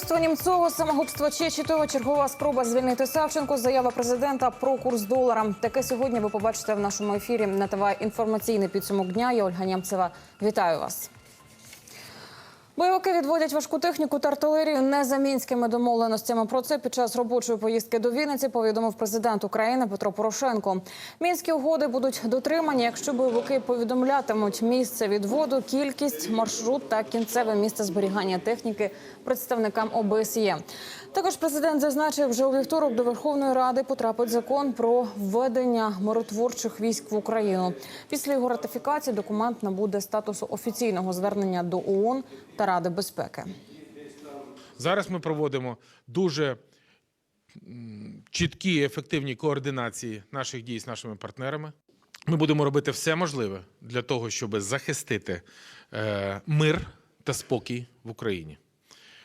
Вбивство Німцова, самогубство Чечетова, чергова спроба звільнити Савченко, заява президента про курс долара. Таке сьогодні ви побачите в нашому ефірі на ТВ інформаційний підсумок дня. Я Ольга Нємцева. Вітаю вас. Бойовики відводять важку техніку та артилерію не за мінськими домовленостями. Про це під час робочої поїздки до Вінниці повідомив президент України Петро Порошенко. Мінські угоди будуть дотримані, якщо бойовики повідомлятимуть місце відводу, кількість, маршрут та кінцеве місце зберігання техніки представникам ОБСЄ. Також президент зазначив, вже у вівторок до Верховної Ради потрапить закон про введення миротворчих військ в Україну. Після його ратифікації документ набуде статусу офіційного звернення до ООН та Ради безпеки. Зараз ми проводимо дуже чіткі і ефективні координації наших дій з нашими партнерами. Ми будемо робити все можливе для того, щоб захистити е, мир та спокій в Україні.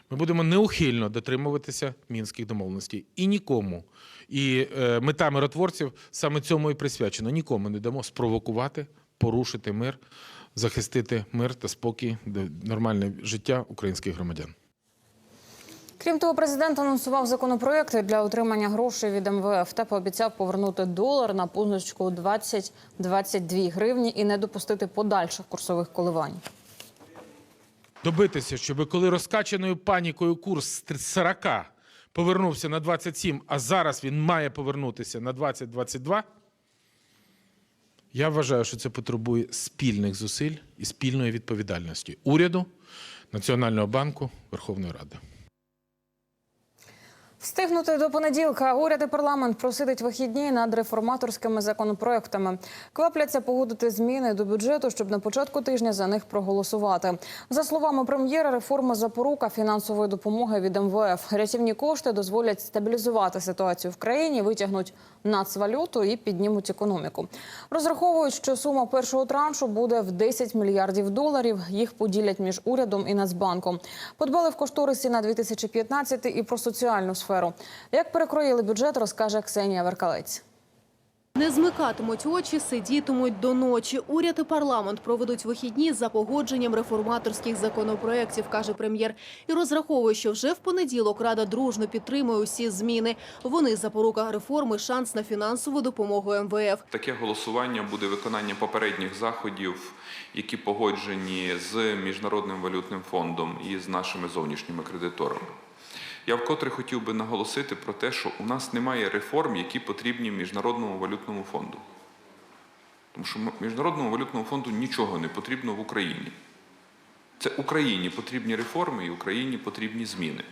Ми будемо неухильно дотримуватися мінських домовленостей і нікому. І е, мета миротворців саме цьому і присвячена. Нікому не дамо спровокувати, порушити мир, захистити мир та спокій, нормальне життя українських громадян. Крім того, президент анонсував законопроекти для отримання грошей від МВФ та пообіцяв повернути долар на позначку 20-22 гривні і не допустити подальших курсових коливань. добитися, щоб коли розкачаною панікою курс з 40 повернувся на 27, а зараз він має повернутися на 20-22, я вважаю, що це потребує спільних зусиль і спільної відповідальності уряду, Національного банку, Верховної Ради. Встигнути до понеділка уряд і парламент просидить вихідні над реформаторськими законопроектами. Квапляться погодити зміни до бюджету, щоб на початку тижня за них проголосувати. За словами прем'єра, реформа запорука фінансової допомоги від МВФ. Рятівні кошти дозволять стабілізувати ситуацію в країні, витягнуть нацвалюту і піднімуть економіку. Розраховують, що сума першого траншу буде в 10 мільярдів доларів. Їх поділять між урядом і Нацбанком. Подбали в кошторисі на 2015 і про соціальну сферу. Як перекроїли бюджет, розкаже Ксенія Веркалець. Не змикатимуть очі, сидітимуть до ночі. Уряд і парламент проведуть вихідні за погодженням реформаторських законопроєктів, каже прем'єр. І розраховує, що вже в понеділок Рада дружно підтримує усі зміни. Вони запорука реформи, шанс на фінансову допомогу МВФ. Таке голосування буде виконання попередніх заходів, які погоджені з Міжнародним валютним фондом і з нашими зовнішніми кредиторами. Я вкотре хотів би наголосити про те, що у нас немає реформ, які потрібні Міжнародному валютному фонду. Тому що Міжнародному валютному фонду нічого не потрібно в Україні. Це Україні потрібні реформи і Україні потрібні зміни.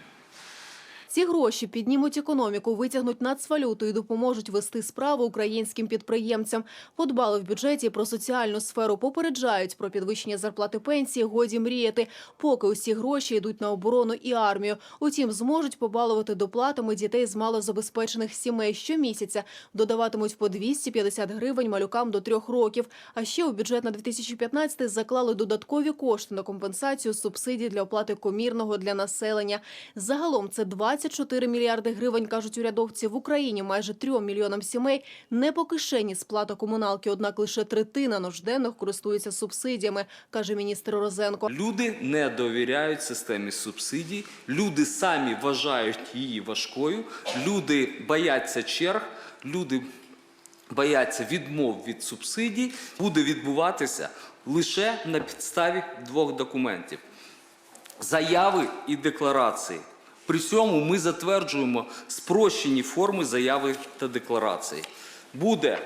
Ці гроші піднімуть економіку, витягнуть нацвалюту і допоможуть вести справу українським підприємцям. Подбали в бюджеті про соціальну сферу, попереджають про підвищення зарплати пенсії. Годі мріяти, поки усі гроші йдуть на оборону і армію. Утім, зможуть побалувати доплатами дітей з малозабезпечених сімей щомісяця. Додаватимуть по 250 гривень малюкам до трьох років. А ще у бюджет на 2015 заклали додаткові кошти на компенсацію субсидій для оплати комірного для населення. Загалом це 24 мільярди гривень, кажуть урядовці. В Україні майже 3 мільйонам сімей не по кишені сплата комуналки, однак лише третина нужденних користується субсидіями, каже міністр Розенко. Люди не довіряють системі субсидій, люди самі вважають її важкою, люди бояться черг, люди бояться відмов від субсидій. Буде відбуватися лише на підставі двох документів: заяви і декларації. При цьому ми затверджуємо спрощені форми заяви та декларації. Буде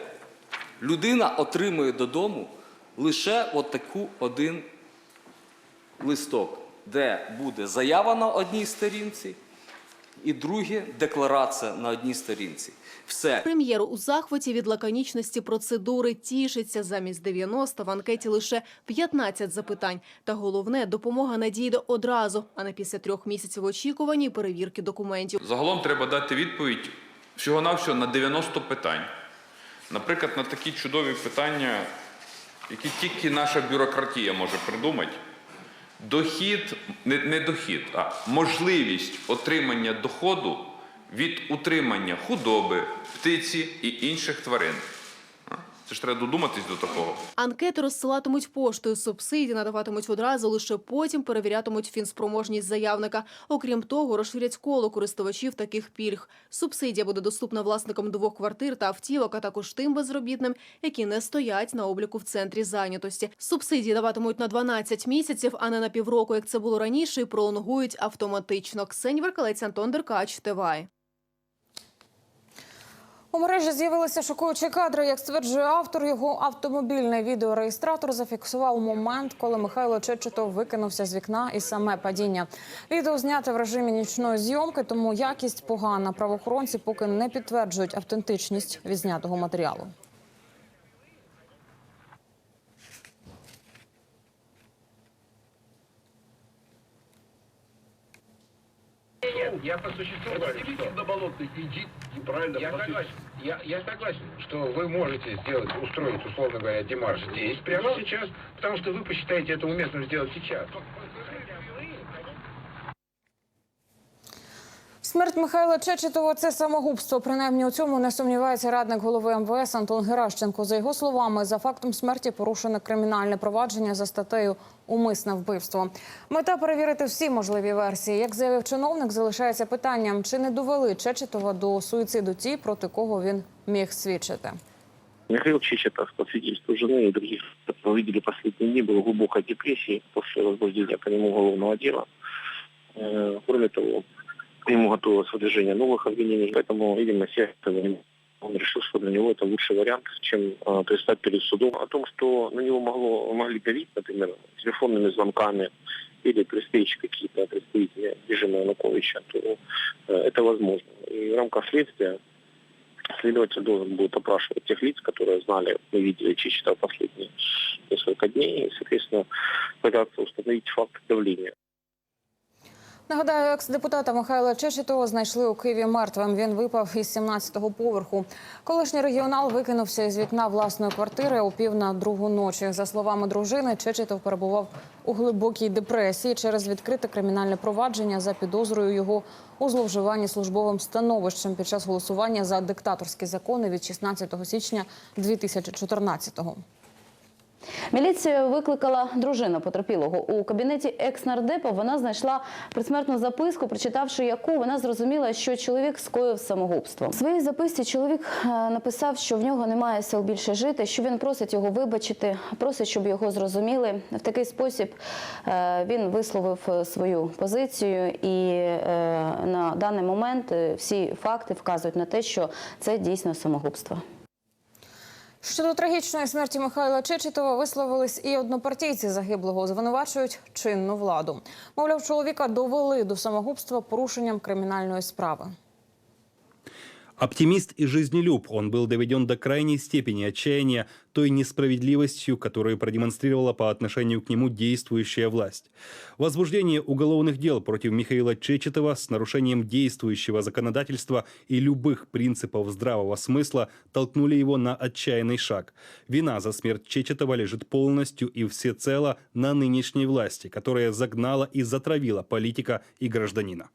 людина отримує додому лише отаку один листок, де буде заява на одній сторінці, і друге декларація на одній сторінці. Все. Прем'єр у захваті від лаконічності процедури тішиться. Замість 90 в анкеті лише 15 запитань. Та головне, допомога надійде одразу, а не після трьох місяців очікування і перевірки документів. Загалом треба дати відповідь всього-навсього на 90 питань. Наприклад, на такі чудові питання, які тільки наша бюрократія може придумати. Дохід, не, не дохід, а можливість отримання доходу від утримання худоби, птиці і інших тварин. Це ж треба додуматись до такого. Анкети розсилатимуть поштою, субсидії надаватимуть одразу, лише потім перевірятимуть фінспроможність заявника. Окрім того, розширять коло користувачів таких пільг. Субсидія буде доступна власникам двох квартир та автівок, а також тим безробітним, які не стоять на обліку в центрі зайнятості. Субсидії даватимуть на 12 місяців, а не на півроку, як це було раніше, і пролонгують автоматично. Ксенія Веркалець, Антон Деркач, ТВАЙ. У мережі з'явилися шокуючі кадри. Як стверджує автор, його автомобільний відеореєстратор зафіксував момент, коли Михайло Чечетов викинувся з вікна і саме падіння. Відео зняте в режимі нічної зйомки, тому якість погана. Правоохоронці поки не підтверджують автентичність відзнятого матеріалу. Нет, я по существу говорю, что... на болотный иди неправильно Я согласен, я, я согласен, что вы можете сделать, устроить, условно говоря, демарш здесь, прямо сейчас, потому что вы посчитаете это уместным сделать сейчас. Смерть Михайла Чечетова – це самогубство. Принаймні у цьому не сумнівається радник голови МВС Антон Геращенко. За його словами, за фактом смерті порушено кримінальне провадження за статтею «Умисне вбивство». Мета перевірити всі можливі версії. Як заявив чиновник, залишається питанням, чи не довели Чечетова до суїциду ті, проти кого він міг свідчити. Михаил Чечетов, по свидетельству жены и других, которые видели последние дни, был в глубокой депрессии после возбуждения по нему уголовного дела. Э, Кроме того, к нему готовилось выдвижение новых обвинений, поэтому, видимо, сердце он решил, что для него это лучший вариант, чем э, предстать перед судом. О том, что на него могло, могли давить, например, телефонными звонками или при какие-то представители режима Януковича, то э, это возможно. И в рамках следствия Следователь должен будет опрашивать тех лиц, которые знали и видели Чичета последние несколько дней, и, соответственно, пытаться установить факт давления. Нагадаю, екс-депутата Михайла Чечетова знайшли у Києві мертвим. Він випав із 17-го поверху. Колишній регіонал викинувся із вікна власної квартири о пів на другу ночі. За словами дружини, Чечетов перебував у глибокій депресії через відкрите кримінальне провадження за підозрою його у зловживанні службовим становищем під час голосування за диктаторські закони від 16 січня 2014-го. Міліцію викликала дружина потерпілого. У кабінеті екс-нардепа вона знайшла предсмертну записку, прочитавши яку вона зрозуміла, що чоловік скоїв самогубство. В своїй записці чоловік е, написав, що в нього немає сил більше жити, що він просить його вибачити, просить, щоб його зрозуміли. В такий спосіб е, він висловив е, свою позицію, і на даний момент всі факти вказують на те, що це дійсно самогубство. Щодо трагічної смерті Михайла Чечетова висловились і однопартійці загиблого. Звинувачують чинну владу. Мовляв, чоловіка довели до самогубства порушенням кримінальної справи. Оптимист и жизнелюб, он был доведен до крайней степени отчаяния той несправедливостью, которую продемонстрировала по отношению к нему действующая власть. Возбуждение уголовных дел против Михаила Чечетова с нарушением действующего законодательства и любых принципов здравого смысла толкнули его на отчаянный шаг. Вина за смерть Чечетова лежит полностью и всецело на нынешней власти, которая загнала и затравила политика и гражданина.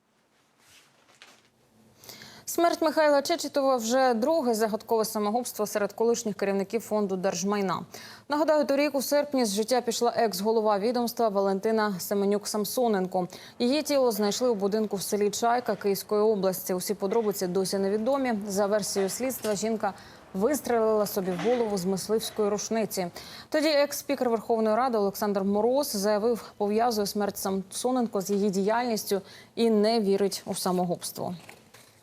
Смерть Михайла Чечетова вже друге загадкове самогубство серед колишніх керівників фонду держмайна. Нагадаю, торік у серпні з життя пішла екс-голова відомства Валентина Семенюк Самсоненко. Її тіло знайшли у будинку в селі Чайка Київської області. Усі подробиці досі невідомі. За версією слідства, жінка вистрелила собі в голову з мисливської рушниці. Тоді екс-спікер Верховної Ради Олександр Мороз заявив, пов'язує смерть Самсоненко з її діяльністю і не вірить у самогубство.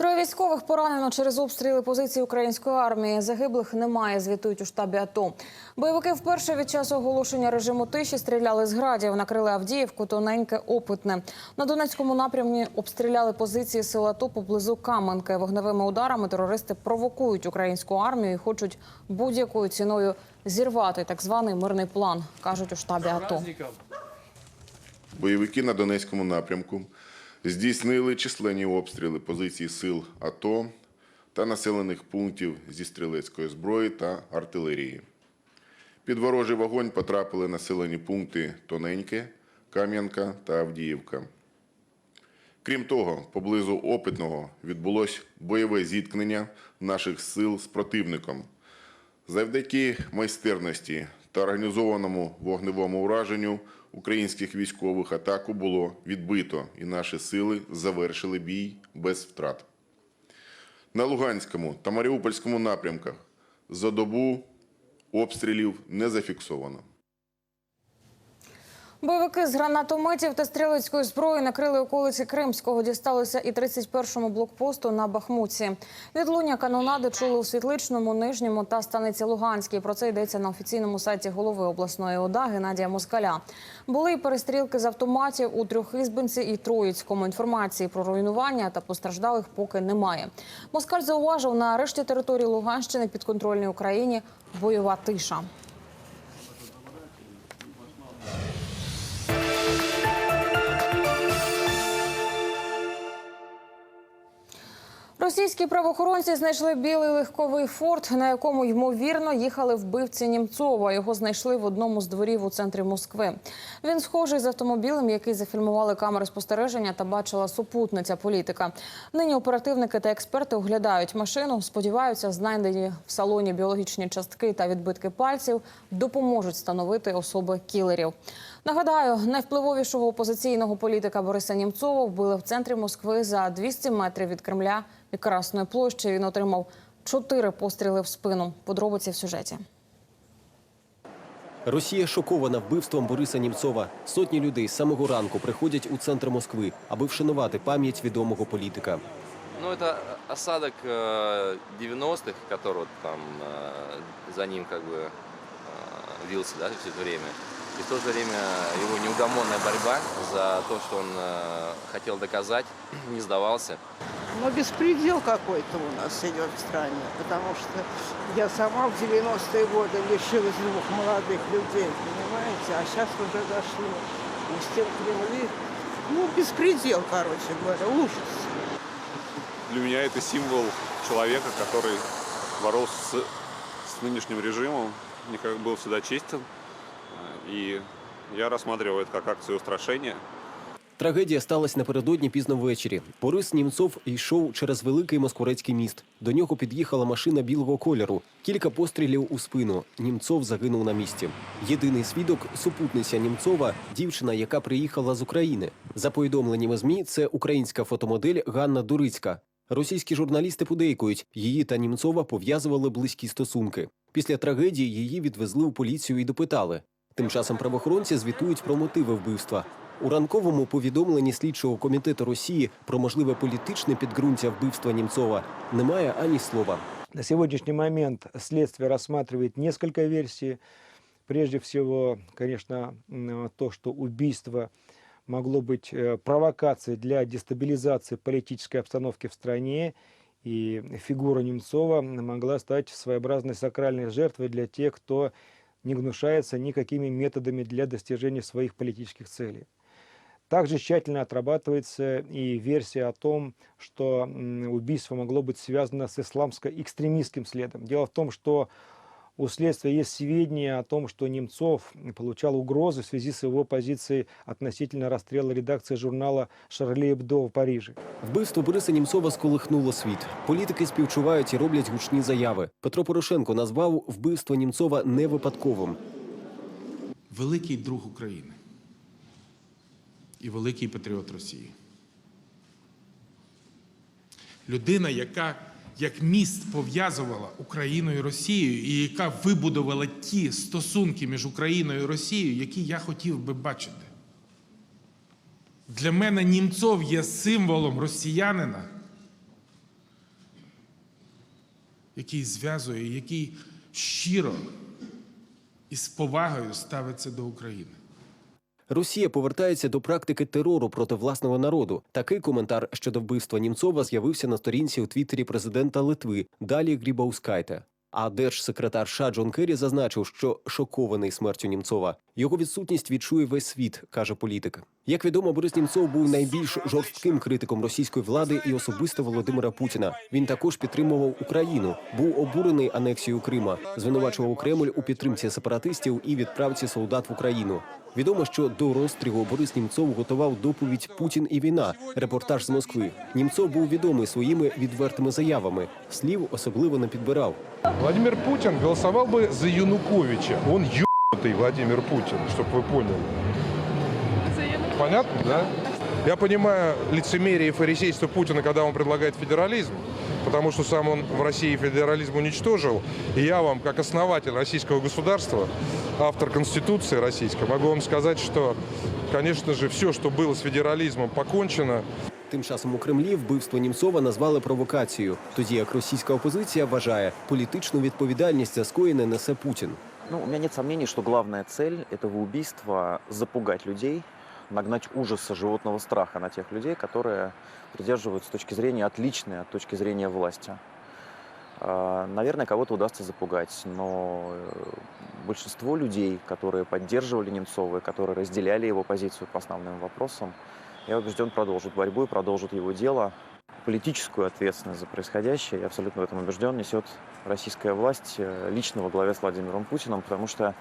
Троє військових поранено через обстріли позицій української армії. Загиблих немає, звітують у штабі АТО. Бойовики вперше від часу оголошення режиму тиші стріляли з градів, накрили Авдіївку, тоненьке, опитне. На Донецькому напрямі обстріляли позиції сил АТО поблизу Каменки. Вогневими ударами терористи провокують українську армію і хочуть будь-якою ціною зірвати так званий мирний план, кажуть у штабі АТО. Бойовики на Донецькому напрямку здійснили численні обстріли позицій сил АТО та населених пунктів зі стрілецької зброї та артилерії. Під ворожий вогонь потрапили населені пункти Тоненьке, Кам'янка та Авдіївка. Крім того, поблизу опитного відбулось бойове зіткнення наших сил з противником. Завдяки майстерності та організованому вогневому ураженню українських військових атаку було відбито, і наші сили завершили бій без втрат. На Луганському та Маріупольському напрямках за добу обстрілів не зафіксовано. Бойовики з гранатометів та стрілецької зброї накрили околиці Кримського. Дісталося і 31-му блокпосту на Бахмуті. Відлуння канонади чули у Світличному, Нижньому та станиці Луганській. Про це йдеться на офіційному сайті голови обласної ОДА Геннадія Москаля. Були й перестрілки з автоматів у Трьохізбинці і Троїцькому. Інформації про руйнування та постраждалих поки немає. Москаль зауважив, на решті території Луганщини підконтрольній Україні бойова тиша. Російські правоохоронці знайшли білий легковий форт, на якому ймовірно їхали вбивці Німцова. Його знайшли в одному з дворів у центрі Москви. Він схожий з автомобілем, який зафільмували камери спостереження та бачила супутниця політика. Нині оперативники та експерти оглядають машину. Сподіваються, знайдені в салоні біологічні частки та відбитки пальців допоможуть встановити особи кілерів. Нагадаю, найвпливовішого опозиційного політика Бориса Німцова вбили в центрі Москви за 200 метрів від Кремля і Красної площі. Він отримав чотири постріли в спину. Подробиці в сюжеті. Росія шокована вбивством Бориса Німцова. Сотні людей з самого ранку приходять у центр Москви, аби вшанувати пам'ять відомого політика. Ну, это осадок э, 90-х, который вот там э, за ним как бы э, вился, да, все это время. И в то же время его неугомонная борьба за то, что он э, хотел доказать, не сдавался. Но беспредел какой-то у нас идет в стране, потому что я сама в 90-е годы лишилась двух молодых людей, понимаете, а сейчас уже дошло. Устил Кремли, ну, беспредел, короче говоря, ужас. Для меня это символ человека, который боролся с, с нынешним режимом, никак был всегда честен. И я рассматриваю это как акцию устрашения. Трагедія сталася напередодні пізно ввечері. Борис Німцов йшов через великий москворецький міст. До нього під'їхала машина білого кольору. Кілька пострілів у спину. Німцов загинув на місці. Єдиний свідок супутниця Німцова, дівчина, яка приїхала з України. За повідомленнями змі, це українська фотомодель Ганна Дурицька. Російські журналісти подейкують, її та Німцова пов'язували близькі стосунки. Після трагедії її відвезли у поліцію і допитали. Тим часом правоохоронці звітують про мотиви вбивства. У ранковому повідомленні слідчого комітету Росії про можливе політичне підґрунтя вбивства Німцова немає ані слова. На сегодняшний момент следствие рассматривает несколько версий. Прежде всего, конечно, м, то, что убийство могло быть э, провокацией для дестабилизации политической обстановки в стране, и фигура Немцова могла стать своеобразной сакральной жертвой для тех, кто не гнушается никакими методами для достижения своих политических целей. Также тщательно отрабатывается и версия о том, что убийство могло быть связано с исламско-экстремистским следом. Дело в том, что у следствия есть сведения о том, что Немцов получал угрозы в связи с его позицией относительно расстрела редакции журнала «Шарли Эбдо» в Париже. Вбивство Бориса Німцова сколихнуло світ. Політики співчувають і роблять гучні заяви. Петро Порошенко назвав вбивство Німцова невипадковим. великий друг України і великий патріот Росії. Людина, яка як міст пов'язувала Україну і Росію, і яка вибудувала ті стосунки між Україною і Росією, які я хотів би бачити. Для мене Німцов є символом росіянина, який зв'язує, який щиро і з повагою ставиться до України. Росія повертається до практики терору проти власного народу. Такий коментар щодо вбивства Німцова з'явився на сторінці у Твіттері президента Литви Далі Грібаускайте. А держсекретар США Джон Керрі зазначив, що шокований смертю Німцова. Його відсутність відчує весь світ, каже політик. Як відомо, Борис Німцов був найбільш жорстким критиком російської влади і особисто Володимира Путіна. Він також підтримував Україну, був обурений анексією Крима, звинувачував Кремль у підтримці сепаратистів і відправці солдат в Україну. Відомо, що до розстрілу Борис Німцов готував доповідь Путін і війна. Репортаж з Москви. Німцов був відомий своїми відвертими заявами. Слів особливо не підбирав. Владимир Путин голосовал бы за Януковича. Он ебанутый Владимир Путин, чтобы вы поняли. Понятно, да? Я понимаю лицемерие и фарисейство Путина, когда он предлагает федерализм, потому что сам он в России федерализм уничтожил. И я вам, как основатель российского государства, автор Конституции российской, могу вам сказать, что, конечно же, все, что было с федерализмом, покончено. Тим часом у Кремлі вбивство Німцова назвали провокацією, тоді як російська опозиція вважає, політичну відповідальність за скоєне несе Путін. Ну, у меня нет сомнений, что главная цель этого убийства – запугать людей, нагнать ужаса животного страха на тех людей, которые придерживаются точки зрения отличной от точки зрения власти. А, Наверное, кого-то удастся запугать, но э, большинство людей, которые поддерживали Немцова и которые разделяли его позицию по основным вопросам, я убежден, продолжат борьбу и продолжат его дело. Политическую ответственность за происходящее, я абсолютно в этом убежден, несет российская власть э, лично во главе с Владимиром Путиным, потому что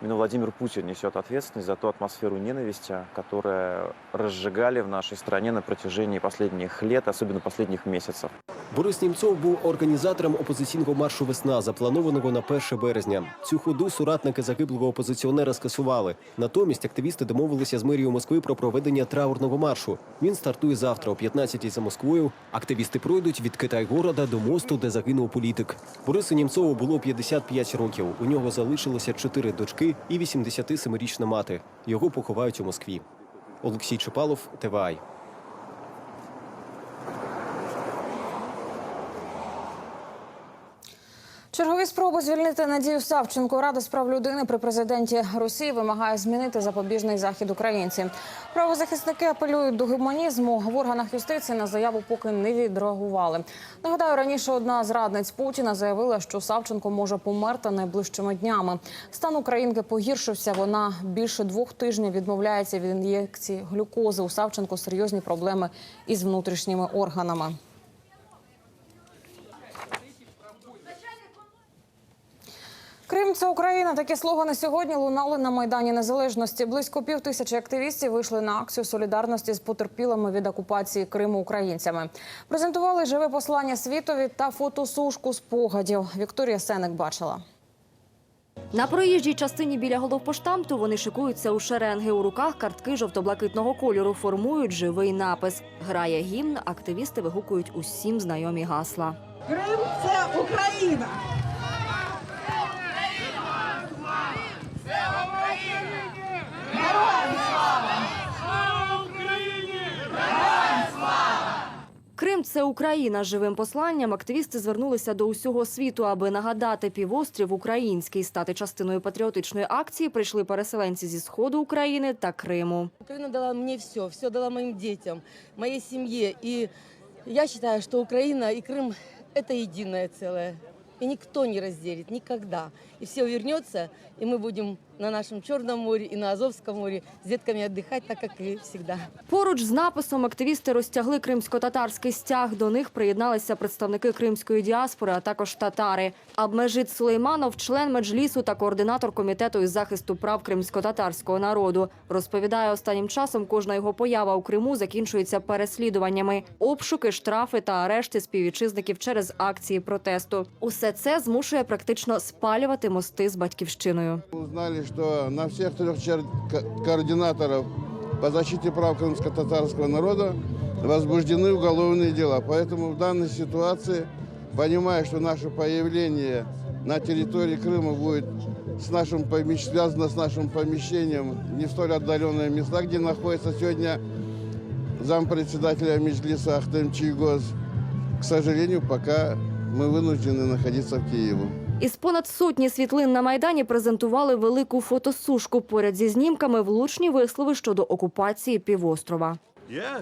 именно Владимир Путин несет ответственность за ту атмосферу ненависти, которая разжигали в нашей стране на протяжении последних лет, особенно последних месяцев. Борис Німцов був організатором опозиційного маршу Весна, запланованого на 1 березня. Цю ходу соратники загиблого опозиціонера скасували. Натомість активісти домовилися з мерією Москви про проведення траурного маршу. Він стартує завтра о 15-й за Москвою. Активісти пройдуть від Китай-города до мосту, де загинув політик. Борису Німцову було 55 років. У нього залишилося чотири дочки і 87-річна мати. Його поховають у Москві. Олексій Чепалов, ТВАЙ. Чергові спроби звільнити Надію Савченко. Рада справ людини при президенті Росії вимагає змінити запобіжний захід українці. Правозахисники апелюють до гуманізму. В органах юстиції на заяву поки не відреагували. Нагадаю, раніше одна з радниць Путіна заявила, що Савченко може померти найближчими днями. Стан українки погіршився. Вона більше двох тижнів відмовляється від ін'єкції глюкози. У Савченко серйозні проблеми із внутрішніми органами. Крим це Україна. Такі слогани сьогодні лунали на майдані Незалежності. Близько пів тисячі активістів вийшли на акцію солідарності з потерпілими від окупації Криму українцями. Презентували живе послання світові та фотосушку спогадів. Вікторія Сенек бачила. На проїжджій частині біля головпоштамту вони шикуються у шеренги. У руках картки жовто-блакитного кольору формують живий напис. Грає гімн, активісти вигукують усім знайомі гасла. Крим це Україна. Героям слава! Крим це Україна. Живим посланням активісти звернулися до усього світу, аби нагадати півострів український стати частиною патріотичної акції. Прийшли переселенці зі сходу України та Криму. Украина дала мне все, все дала моим детям, моей семье. И я считаю, что Украина и Крым – это единое целое. И никто не разделит, никогда. И все вернется, и мы будем на нашем Черном море и на Азовском море с детками отдыхать, так как и всегда. Поруч з написом активісти розтягли кримсько-татарський стяг. До них приєдналися представники кримської діаспори, а також татари. Абмежит Сулейманов, член меджлісу та координатор комітету із захисту прав кримсько-татарського народу, розповідає, останнім часом кожна його поява у Криму закінчується переслідуваннями, обшуки, штрафи та арешти співвітчизників через акції протесту. Усе це змушує практично спалювати мости з батьківщиною. Узнали, что на всех трех координаторов по защите прав крымско-татарского народа возбуждены уголовные дела. Поэтому в данной ситуации, понимая, что наше появление на территории Крыма будет с нашим помещ- связано с нашим помещением не в столь отдаленные места, где находится сегодня зампредседателя Меджлиса Ахтем Чийгоз, к сожалению, пока мы вынуждены находиться в Киеве. Із понад сотні світлин на майдані презентували велику фотосушку. Поряд зі знімками влучні вислови щодо окупації півострова.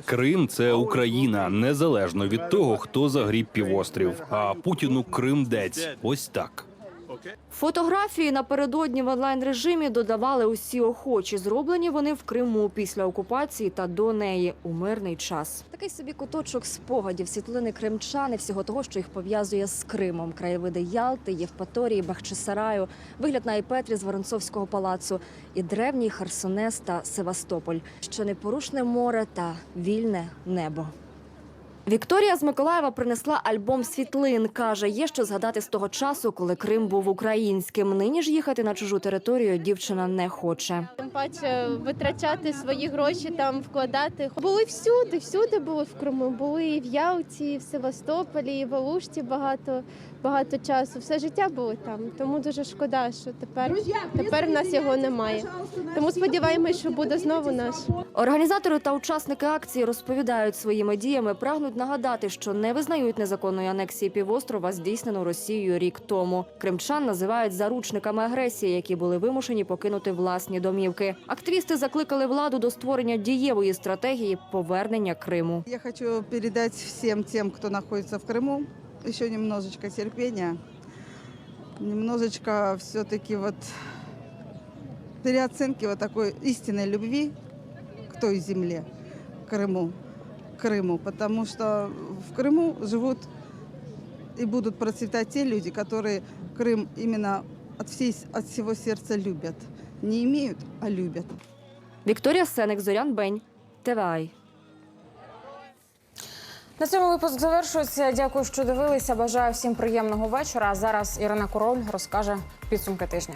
Крим це Україна, незалежно від того, хто загріб півострів. А Путіну Крим дець. Ось так. Фотографії напередодні в онлайн-режимі додавали усі охочі. Зроблені вони в Криму після окупації та до неї у мирний час. Такий собі куточок спогадів, світлини кримчани, всього того, що їх пов'язує з Кримом. Краєвиди Ялти, Євпаторії, Бахчисараю, вигляд на Айпетрі з Воронцовського палацу і древній Херсонес та Севастополь, що непорушне море та вільне небо. Вікторія з Миколаєва принесла альбом світлин. каже, є що згадати з того часу, коли Крим був українським. Нині ж їхати на чужу територію дівчина не хоче. Тим паче витрачати свої гроші там вкладати. Були всюди, всюди були в Криму. Були і в Ялті, і в Севастополі, і в Алушті багато, багато часу. Все життя були там. Тому дуже шкода, що тепер, тепер в нас його немає. Тому сподіваємось, що буде знову наш. Організатори та учасники акції розповідають своїми діями, прагнуть нагадати, що не визнають незаконної анексії півострова, здійснену Росією рік тому. Кримчан називають заручниками агресії, які були вимушені покинути власні домівки. Активісти закликали владу до створення дієвої стратегії повернення Криму. Я хочу передать всем тем, кто находится в Крыму, еще немножечко терпения, немножечко все-таки вот переоценки вот такой истинной любви к той земле, к Крыму, к Крыму, потому что в Крыму живут и будут процветать те люди, которые Крым именно от, всей, от всего сердца любят. Не имеют, а любят. Вікторія Сеник, Зорян Бень, ТВАЙ. На цьому випуск завершується. Дякую, що дивилися. Бажаю всім приємного вечора. А зараз Ірина Король розкаже підсумки тижня.